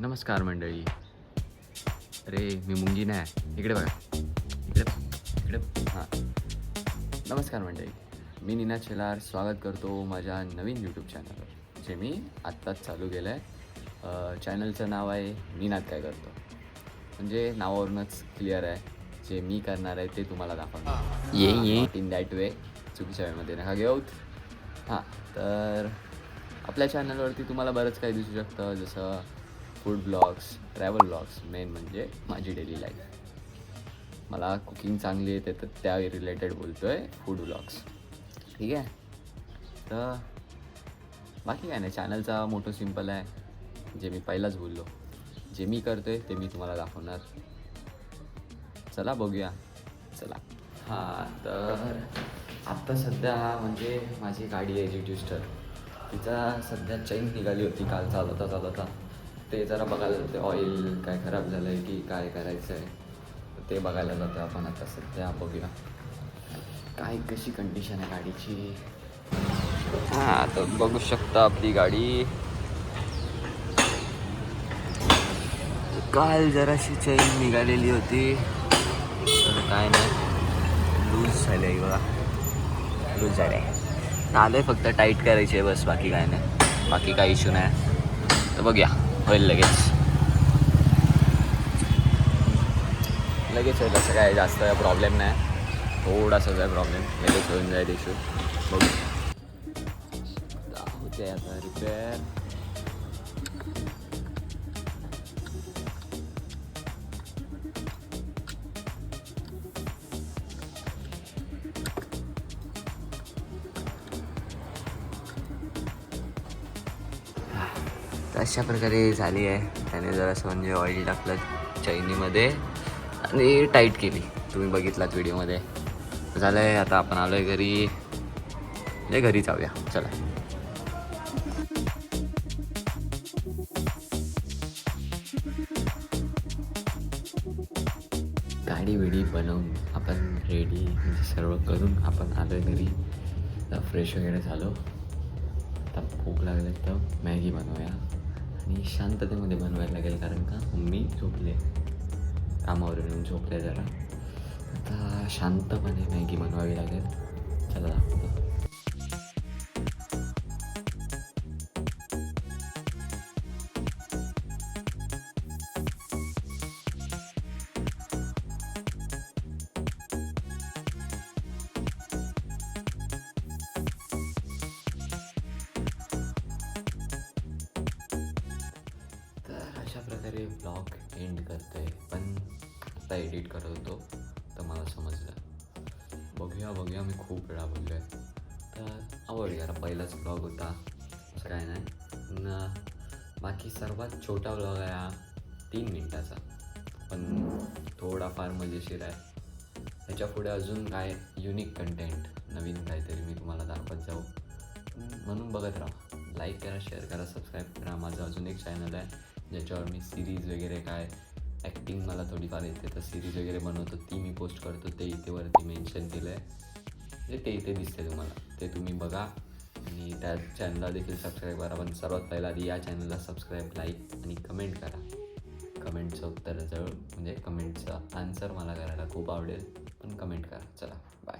नमस्कार मंडळी. अरे मी मुंगी नाही. इकडे बघा. इकडे इकडे हां. नमस्कार मंडळी. मी निनाद शेलार स्वागत करतो माझ्या नवीन यूट्यूब चॅनलवर जे मी आत्ताच चालू केलं आहे चॅनलचं नाव आहे निनाद काय करतो. म्हणजे नावावरूनच क्लिअर आहे. जे मी करणार आहे ते तुम्हाला दाखवणार ये ये. इन दॅट वे चुकीच्या वेळेमध्ये नका घेऊत हां तर आपल्या चॅनलवरती तुम्हाला बरंच काही दिसू शकतं. जसं food blogs travel blogs main म्हणजे माझी डेली लाईफ मला कुकिंग चांगली येते तर त्या रिलेटेड बोलतो आहे फूड ब्लॉग्स ठीक आहे? तर बाकी काय नाही चॅनलचा मोठं सिंपल आहे. जे मी पहिलाच बोललो. जे मी करतो आहे ते मी तुम्हाला दाखवणार. चला बघूया. चला. हां तर आत्ता सध्या म्हणजे माझी गाडी आहे जी ट्विस्टर तिचा सध्या चैन निघाली होती काल चालवता चालवता ते जरा बघायला जाते ऑइल काय खराब झालं आहे की काय करायचं आहे ते बघायला जातो आपण आता सध्या बघूया. काय कशी कंडिशन आहे गाडीची? हां तर बघू शकता आपली गाडी. काल जराशी चैन निघालेली होती. तर काय नाही. लूज झालं आहे बघा. लूज झालं आहे. आलं फक्त टाईट करायची आहे बस बाकी काय नाही. बाकी काही इश्यू नाही. तर बघूया. होईल लगेच. लगेच होईल असं काय जास्त प्रॉब्लेम नाही. थोडासा काय प्रॉब्लेम लगेच होऊन जाईल इशू बघू. होते आता रिपेअर तर अशा प्रकारे झाली आहे. त्याने जरासं म्हणजे ऑइल टाकलं चैनीमध्ये आणि टाईट केली. तुम्ही बघितलात व्हिडिओमध्ये झालं आहे आता आपण आलो आहे घरी. म्हणजे घरी जाऊया. चला. गाडी विडी बनवून आपण रेडी म्हणजे सर्व करून आपण आलो आहे घरी फ्रेश वगैरे झालो. आता भूक लागले तर मॅगी बनवूया. आणि शांततेमध्ये बनवायला लागेल कारण का मम्मी झोपले. कामावर येऊन झोपले जरा. आता शांतपणे मॅगी बनवावी लागेल. चला दाखवतो प्रकारे ब्लॉग एंड करतोय पण आता एडिट करत होतो तर मला समजलं बघूया बघूया मी खूप वेळा बोललो आहे तर आवड यार पहिलाच ब्लॉग होता असं काय नाही बाकी सर्वात छोटा ब्लॉग आहे हा तीन मिनटाचा. पण थोडाफार मजेशीर आहे. त्याच्या पुढे अजून काय युनिक कंटेंट नवीन काहीतरी मी तुम्हाला दाखवत जाऊ. म्हणून बघत राहा. लाईक करा शेअर करा सबस्क्राईब करा. माझं अजून एक चॅनल आहे. ज्याच्यावर मी सिरीज वगैरे काय ॲक्टिंग मला थोडीफार येते तर सिरीज वगैरे बनवतो ती मी पोस्ट करतो ते इथेवरती मेन्शन केलं आहे म्हणजे ते इथे दिसते तुम्हाला. ते तुम्ही बघा. आणि त्या चॅनलला देखील सबस्क्राईब करा पण सर्वात पहिला आधी या चॅनलला सबस्क्राईब लाईक आणि कमेंट करा. कमेंटचं उत्तर जवळ म्हणजे कमेंटचं आन्सर मला करायला खूप आवडेल. पण कमेंट करा. चला बाय